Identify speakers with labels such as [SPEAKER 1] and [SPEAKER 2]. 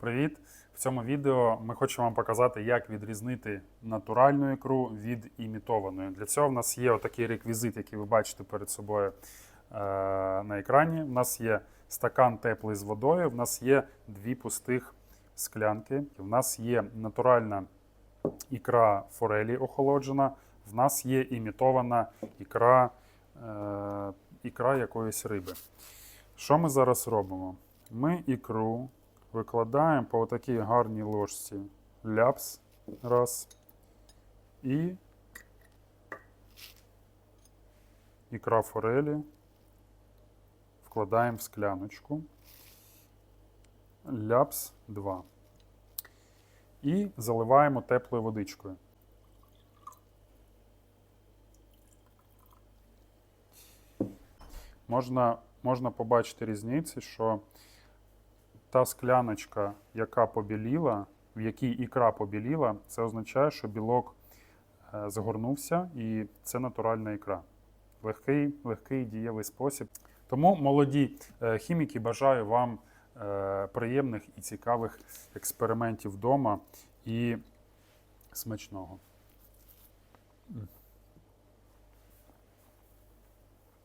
[SPEAKER 1] Привіт! В цьому відео ми хочемо вам показати, як відрізнити натуральну ікру від імітованої. Для цього в нас є отакий реквізит, який ви бачите перед собою е, на екрані. У нас є стакан теплий з водою, в нас є дві пустих склянки. У нас є натуральна ікра форелі охолоджена, в нас є імітована ікра, е, ікра якоїсь риби. Що ми зараз робимо? Ми ікру викладаємо по такій гарній ложці ляпс раз. І ікра форелі вкладаємо в скляночку. Ляпс 2. І заливаємо теплою водичкою. Можна, можна побачити різниці, що та скляночка, яка побіліла, в якій ікра побіліла, це означає, що білок е, загорнувся і це натуральна ікра. Легкий, легкий дієвий спосіб. Тому молоді е, хіміки бажаю вам е, приємних і цікавих експериментів вдома і смачного.